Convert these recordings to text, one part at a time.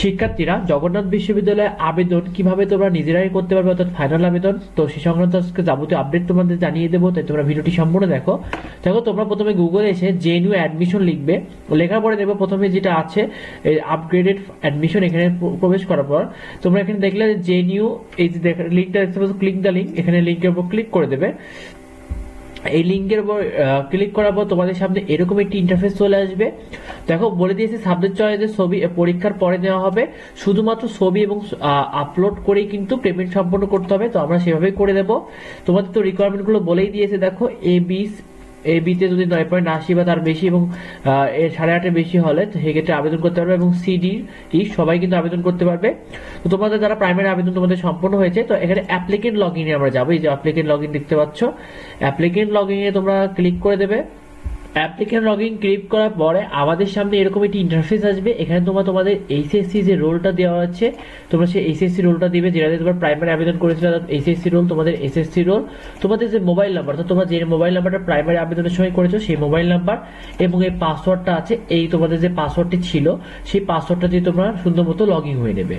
শিক্ষার্থীরা জগন্নাথ বিশ্ববিদ্যালয়ে আবেদন কীভাবে তোমরা নিজেরাই করতে পারবে অর্থাৎ ফাইনাল আবেদন? তো সে সংক্রান্ত আজকে যাবতীয় আপডেট তোমাদের জানিয়ে দেবো, তাই তোমরা ভিডিওটি সম্পূর্ণ দেখো। দেখো, তোমরা প্রথমে গুগলে এসে জেএনইউ অ্যাডমিশন লিখবে। লেখার পরে দেখবে প্রথমে যেটা আছে আপগ্রেডেড অ্যাডমিশন এখানে প্রবেশ করার পর, তোমরা এখানে দেখলে জেএনইউ এই যে লিঙ্কটা দেখতে পাচ্ছ ক্লিক দ্য লিঙ্ক এখানে লিঙ্কের উপর ক্লিক করে দেবে। এই লিঙ্কের উপর ক্লিক করার পর তোমাদের সামনে এরকম একটি ইন্টারফেস চলে আসবে। দেখো, বলে দিয়েছে সাবজেক্ট চয়েসের ছবি পরীক্ষার পরে নেওয়া হবে। শুধুমাত্র ছবি এবং আপলোড করেই কিন্তু পেমেন্ট সম্পন্ন করতে হবে। তো আমরা সেভাবেই করে দেব। তোমাদের তো রিকোয়ারমেন্টগুলো বলেই দিয়েছে, দেখো এ বি এ বিতে যদি নয় পয়েন্ট আশি বা তার বেশি এবং এর সাড়ে আটের বেশি হলে, সেক্ষেত্রে আবেদন করতে পারবে এবং সিডি ই সবাই কিন্তু আবেদন করতে পারবে। তো তোমাদের যারা প্রাইমারি আবেদন তোমাদের সম্পূর্ণ হয়েছে, তো এখানে অ্যাপ্লিকেন্ট লগ ইনে আমরা যাব। এই যে অ্যাপ্লিকেন্ট লগ ইন দেখতে পাচ্ছ অ্যাপ্লিকেন্ট লগ ইনে তোমরা ক্লিক করে দেবে। অ্যাপ্লিকেন্ট লগ ইন ক্লিক করার পরে আমাদের সামনে এরকম একটি ইন্টারফেস আসবে। এখানে তোমরা তোমাদের এইচএসসি যে রোলটা দেওয়া আছে, তোমরা সেই এইচএসসি রোলটা দিবে যেটা দিয়ে তোমরা প্রাইমারি আবেদন করেছিলে এইচএসসি রোল তোমাদের এসএসসি রোল তোমাদের যে মোবাইল নাম্বার অর্থাৎ তোমরা যে মোবাইল নাম্বারটা প্রাইমারি আবেদনের সময় করেছ, সেই মোবাইল নাম্বার এবং এই পাসওয়ার্ডটা আছে, এই তোমাদের যে পাসওয়ার্ডটি ছিল, সেই পাসওয়ার্ডটা দিয়ে তোমরা সুন্দর মতো লগ ইন হয়ে নেবে।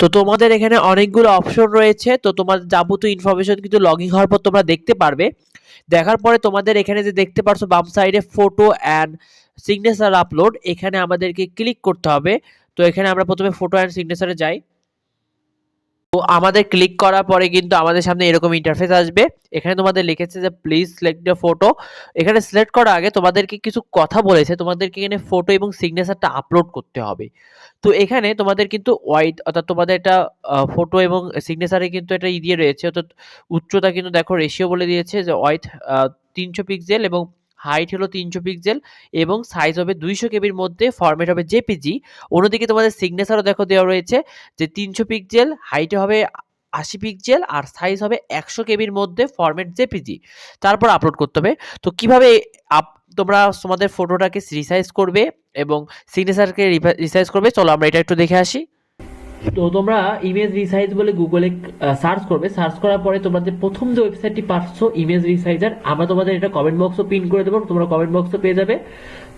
তো তোমাদের এখানে অনেকগুলো অপশন রয়েছে, তো তোমাদের যাবতীয় ইনফরমেশন কিন্তু লগ ইন হওয়ার পর তোমরা দেখতে পারবে। দেখার পরে তোমাদের এখানে যে দেখতে পারছ বাম সাইডে ফটো অ্যান্ড সিগনেচার আপলোড এখানে আমাদেরকে ক্লিক করতে হবে। তো এখানে আমরা প্রথমে ফটো অ্যান্ড সিগনেচারে যাই। তো আমাদের ক্লিক করার পরে কিন্তু আমাদের সামনে এরকম ইন্টারফেস আসবে। এখানে তোমাদের লিখেছে যে প্লিজ সিলেক্ট দ্য ফটো এখানে সিলেক্ট করার আগে তোমাদেরকে কিছু কথা বলেছে। তোমাদেরকে এখানে ফটো এবং সিগনেচারটা আপলোড করতে হবে। তো এখানে তোমাদের কিন্তু ওয়াইড অর্থাৎ তোমাদের এটা ফটো এবং সিগনেচারে কিন্তু এটা ই দিয়ে রয়েছে। অর্থাৎ উচ্চতা কিন্তু দেখো রেশিও বলে দিয়েছে যে ওয়াইড তিনশো পিক্সেল এবং হাইট হলো তিনশো পিক্সেল এবং সাইজ হবে দুইশো কেবির মধ্যে ফরম্যাট হবে জেপিজি অন্যদিকে তোমাদের সিগনেচারও দেখো দেওয়া রয়েছে যে তিনশো পিক্সেল হাইটে হবে আশি পিক্সেল আর সাইজ হবে একশো কেবির মধ্যে ফরম্যাট জেপিজি তারপর আপলোড করতে হবে। তো কীভাবে আপ, তোমরা তোমাদের ফটোটাকে রিসাইজ করবে এবং সিগনেচারকে রিসাইজ করবে? চলো আমরা এটা একটু দেখে আসি। তো তোমরা ইমেজ রিসাইজ বলে গুগলে সার্চ করবে। সার্চ করার পরে তোমরা যে প্রথম যে ওয়েবসাইটটি পাচ্ছ ইমেজ রিসাইজার আমরা তোমাদের এটা কমেন্ট বক্সও পিন করে দেবো। তোমরা কমেন্ট বক্সও পেয়ে যাবে।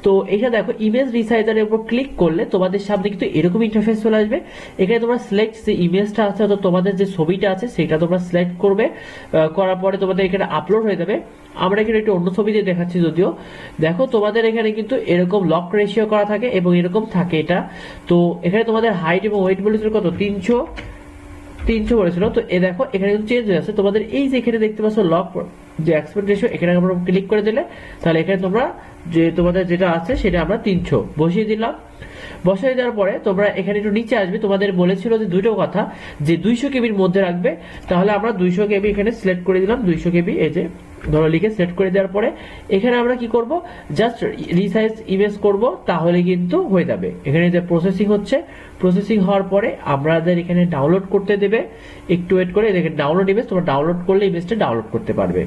তো এখানে দেখো ইমেজ রিসাইজারের উপর ক্লিক করলে তোমাদের সামনে কিন্তু এরকম ইন্টারফেস চলে আসবে। এখানে তোমরা সিলেক্ট যে ইমেজটা আছে অর্থাৎ তোমাদের যে ছবিটা আছে সেটা তোমরা সিলেক্ট করবে করার পরে তোমাদের এখানে আপলোড হয়ে যাবে। আমরা এখানে একটু অন্য ছবি দিয়ে দেখাচ্ছি যদিও। দেখো তোমাদের এখানে কিন্তু এরকম লক রেশিও করা থাকে এবং এরকম থাকে এটা। তো এখানে তোমাদের হাইট এবং ওয়েট বলেছিল কত? তিনশো তিনশো বলেছিল। তো এ দেখো এখানে কিন্তু চেঞ্জ হয়ে আছে তোমাদের এই যে এখানে দেখতে পাচ্ছ লক যে এক্সপেক্ট রেশিও এখানে আমরা ক্লিক করে দিলে তাহলে এখানে তোমরা যে তোমাদের যেটা আছে সেটা আমরা তিনশো। বসিয়ে দিলাম। বসাই দেওয়ার পরে তোমরা এখানে একটু নিচে আসবে। তোমাদের বলেছিল যে দুটো কথা, যে দুইশো কেবির মধ্যে রাখবে। তাহলে আমরা দুইশো কেবি এখানে সিলেক্ট করে দিলাম। দুইশো কেবি, এই যে ধরো লিখে সেট করে দেওয়ার পরে এখানে আমরা কি করব? জাস্ট রিসাইজ ইমেজ করব, তাহলে কিন্তু হয়ে যাবে। এখানে যে প্রসেসিং হচ্ছে প্রসেসিং হওয়ার পরে আমাদের এখানে ডাউনলোড করতে দেবে। একটু ওয়েট করে ডাউনলোড ইমেজ তোমরা ডাউনলোড করলে ইমেজটা ডাউনলোড করতে পারবে।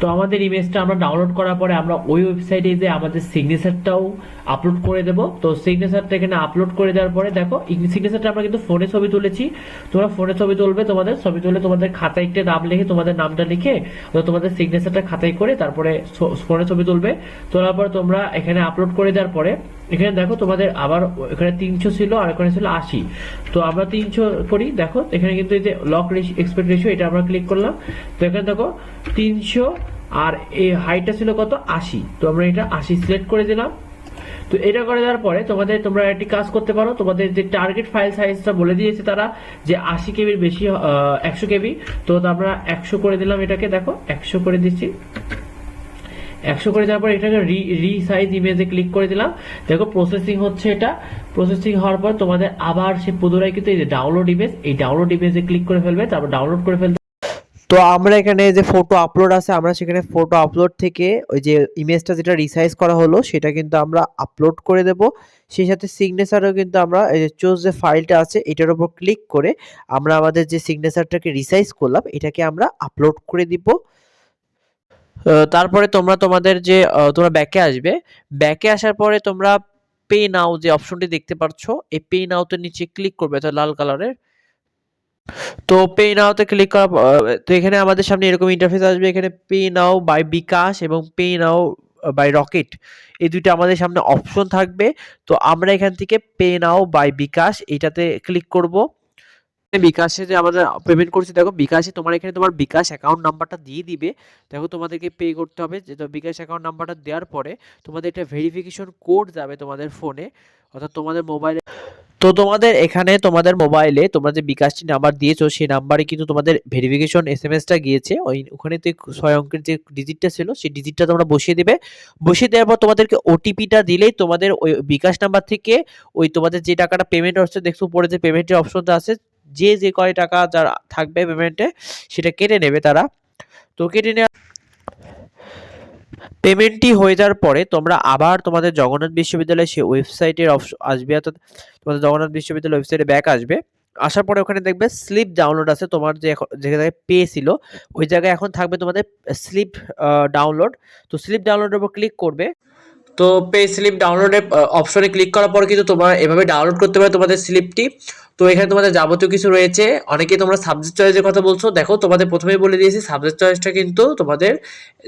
তো আমাদের ইমেজটা আমরা ডাউনলোড করার পরে আমরা ওই ওয়েবসাইটে যে আমাদের সিগনেচারটাও আপলোড করে দেব। তো সিগনেচারটা এখানে আপলোড করে দেওয়ার পরে দেখো সিগনেচারটা আমরা কিন্তু ফোনে ছবি তুলেছি। তোমরা ফোনে ছবি তুলবে, তোমাদের ছবি তুলে তোমাদের খাতায় একটা নাম লিখে, তোমাদের নামটা লিখে তোমাদের সিগনেচারটা খাতায় করে তারপরে ফোনে ছবি তুলবে। তোলার পর তোমরা এখানে আপলোড করে দেওয়ার পরে, এখানে দেখো তোমাদের আবার এখানে তিনশো ছিল আর এখানে ছিল আশি। তো আমরা তিনশো করি, দেখো, এখানে কিন্তু এই যে লক এক্সপেক্ট রেশিও এটা আমরা ক্লিক করলাম। তো এখানে দেখো, তিনশো আর এই হাইটটা ছিল কত? আশি। তো আমরা এটা আশি সিলেক্ট করে দিলাম। তো এটা করে দেওয়ার পরে তোমাদের, তোমরা একটি কাজ করতে পারো। তোমাদের যে টার্গেট ফাইল সাইজটা বলে দিয়েছে তারা, যে আশি কেবির বেশি একশো কেবি। তো আমরা একশো করে দিলাম এটাকে, দেখো, একশো করে দিচ্ছি। একশো করে দেওয়ার পর এটাকে রি রিসাইজ ইমেজে ক্লিক করে দিলাম। দেখো প্রসেসিং হচ্ছে এটা। প্রসেসিং হওয়ার পর তোমাদের আবার সে পুনরায় কিন্তু এই যে ডাউনলোড ইমেজ এই ডাউনলোড ইমেজে ক্লিক করে ফেলবে। তারপর ডাউনলোড করে ফেলবে তো আমরা এখানে যে ফটো আপলোড আছে, আমরা সেখানে ফটো আপলোড থেকে ওই যে ইমেজটা যেটা রিসাইজ করা হলো, সেটা কিন্তু আমরা আপলোড করে দেব। সেই সাথে সিগনেচারও কিন্তু আমরা এই যে চোজ যে ফাইলটা আছে, এটার উপর ক্লিক করে আমরা আমাদের যে সিগনেচারটাকে রিসাইজ করলাম, এটাকে আমরা আপলোড করে দিব। তারপরে তোমরা তোমাদের যে তোমরা ব্যাকে আসবে। ব্যাকে আসার পরে তোমরা পে নাও যে অপশনটি দেখতে পাচ্ছ, এই পে নাওতে নিচে ক্লিক করবে অর্থাৎ লাল কালারের তো পে নাওতে ক্লিক করা তো এখানে আমাদের সামনে এরকম ইন্টারফেস আসবে। এখানে পে নাও বাই বিকাশ এবং পে নাও বাই রকেট এই দুইটা আমাদের সামনে অপশন থাকবে। তো আমরা এখান থেকে পে নাও বাই বিকাশ এটাতে ক্লিক করব। বিকাশে যে আমাদের পেমেন্ট করছি, দেখো বিকাশে তোমার এখানে তোমার বিকাশ অ্যাকাউন্ট নাম্বারটা দিয়ে দিবে। দেখো তোমাদেরকে পে করতে হবে যে বিকাশ অ্যাকাউন্ট নাম্বারটা দেওয়ার পরে তোমাদের একটা ভেরিফিকেশন কোড যাবে তোমাদের ফোনে অর্থাৎ তোমাদের মোবাইলে তো তোমাদের এখানে তোমাদের মোবাইলে তোমরা যে বিকাশটি নাম্বার দিয়েছ, সেই নাম্বারে কিন্তু তোমাদের ভেরিফিকেশন এস এম এসটা গিয়েছে। ওই ওখানে যে ছয় অঙ্কের যে ডিজিটটা ছিল, সেই ডিজিটটা তোমরা বসিয়ে দেবে। বসিয়ে দেওয়ার পর তোমাদেরকে ওটিপিটা দিলেই তোমাদের ওই বিকাশ নাম্বার থেকে ওই তোমাদের যে টাকাটা পেমেন্ট হচ্ছে দেখছ উপরে যে পেমেন্টের অপশনটা আছে, যে যে কয় টাকা যার থাকবে পেমেন্টে সেটা কেটে নেবে তারা। তো কেটে নেওয়া পেমেন্টটি হয়ে যাওয়ার পরে তোমরা আবার তোমাদের জগন্নাথ বিশ্ববিদ্যালয়ের সেই ওয়েবসাইটের আসবে, অর্থাৎ তোমাদের জগন্নাথ বিশ্ববিদ্যালয় ওয়েবসাইটে ব্যাক আসবে। আসার পরে ওখানে দেখবে স্লিপ ডাউনলোড আছে, তোমার যে এখন যে জায়গায় পে ছিল, ওই জায়গায় এখন থাকবে তোমাদের স্লিপ ডাউনলোড। তো স্লিপ ডাউনলোডের উপর ক্লিক করবে তো পে স্লিপ ডাউনলোডের অপশনে ক্লিক করার পর কিন্তু তোমরা এভাবে ডাউনলোড করতে পারো তোমাদের স্লিপটি তো এখানে তোমাদের যাবতীয় কিছু রয়েছে। অনেকে তোমরা সাবজেক্ট চয়েসের কথা বলছো। দেখো, তোমাদের প্রথমেই বলে দিয়েছি সাবজেক্ট চয়েসটা কিন্তু তোমাদের,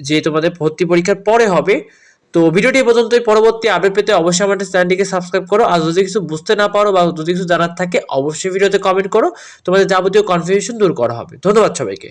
যে তোমাদের ভর্তি পরীক্ষার পরে হবে। তো ভিডিওটি এই পর্যন্তই। পরবর্তী আপডেট পেতে অবশ্যই আমাদের চ্যানেলটিকে সাবস্ক্রাইব করো। আর যদি কিছু বুঝতে না পারো বা যদি কিছু জানার থাকে, অবশ্যই ভিডিওতে কমেন্ট করো। তোমাদের যাবতীয় কনফিউশন দূর করা হবে। ধন্যবাদ সবাইকে।